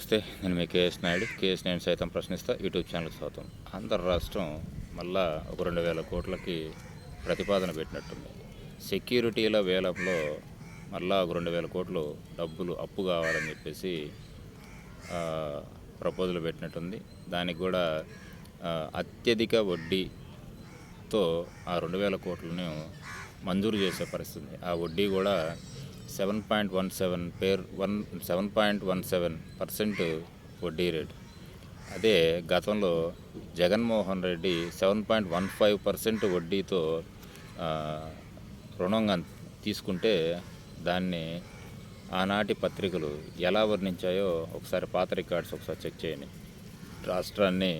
నమస్తే నేను మీ కేఎస్ నాయుడు. కేఎస్ నాయుడు సైతం ప్రశ్నిస్తా యూట్యూబ్ ఛానల్ స్వాగతం. ఆంధ్ర రాష్ట్రం మళ్ళా ఒక రెండు వేల కోట్లకి ప్రతిపాదన పెట్టినట్టుంది. సెక్యూరిటీల వేలంలో మళ్ళా ఒక రెండు వేల కోట్లు డబ్బులు అప్పు కావాలని చెప్పేసి ప్రపోజల్ పెట్టినట్టుంది. దానికి కూడా అత్యధిక వడ్డీతో ఆ రెండు వేల కోట్లను మంజూరు చేసే పరిస్థితి ఆ వడ్డీ కూడా సెవెన్ పాయింట్ వన్ సెవెన్ పేర్ one seven point one seven percent వడ్డీ రేటు అదే గతంలో Jaganmohan Reddy seven point one five percent వడ్డీతో రుణం రుణంగా తీసుకుంటే దాన్ని ఆనాటి పత్రికలు ఎలా వర్ణించాయో ఒకసారి పాత రికార్డ్స్ ఒకసారి చెక్ చేయండి. రాష్ట్రాన్ని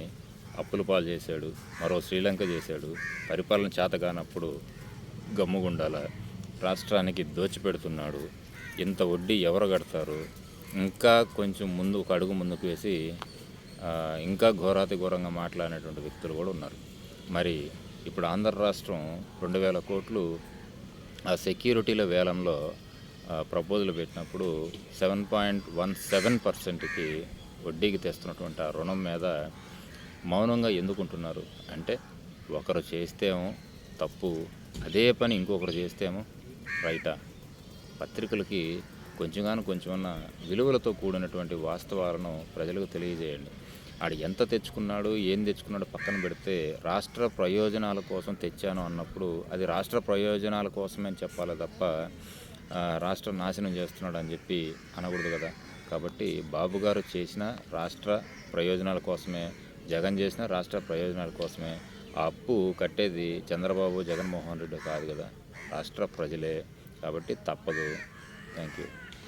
అప్పుల పాలు చేశాడు మరో శ్రీలంక చేశాడు పరిపాలన చేతగానప్పుడు గమ్ముగుండాల? రాష్ట్రానికి దోచిపెడుతున్నాడు. ఇంత వడ్డీ ఎవరు కడతారు? ఇంకా కొంచెం ముందు ఒక అడుగు ముందుకు వేసి ఇంకా ఘోరాతి ఘోరంగా మాట్లాడినటువంటి వ్యక్తులు కూడా ఉన్నారు. మరి ఇప్పుడు ఆంధ్ర రాష్ట్రం రెండు వేల కోట్లు ఆ సెక్యూరిటీల వేలంలో ప్రపోజల్ పెట్టినప్పుడు సెవెన్ పాయింట్ వన్ సెవెన్ పర్సెంట్కి వడ్డీకి తెస్తున్నటువంటి ఆ రుణం మీద మౌనంగా ఎందుకుంటున్నారు? అంటే ఒకరు చేస్తేమో తప్పు అదే పని ఇంకొకరు చేస్తేమో రైటా పత్రికలకి కొంచెంగాను కొంచెమన్నా విలువలతో కూడినటువంటి వాస్తవాలను ప్రజలకు తెలియజేయండి. ఆడు ఎంత తెచ్చుకున్నాడు ఏం తెచ్చుకున్నాడు పక్కన పెడితే రాష్ట్ర ప్రయోజనాల కోసం తెచ్చాను అన్నప్పుడు అది రాష్ట్ర ప్రయోజనాల కోసమే చెప్పాలి తప్ప రాష్ట్ర రాష్ట్రం నాశనం చేస్తున్నాడు అని చెప్పి అనకూడదు కదా. కాబట్టి బాబు గారు చేసిన రాష్ట్ర ప్రయోజనాల కోసమే జగన్ చేసిన రాష్ట్ర ప్రయోజనాల కోసమే ఆ అప్పు కట్టేది చంద్రబాబు జగన్మోహన్ రెడ్డి కాదు కదా. రాష్ట్ర ప్రజలే. కాబట్టి తప్పదు. Thank you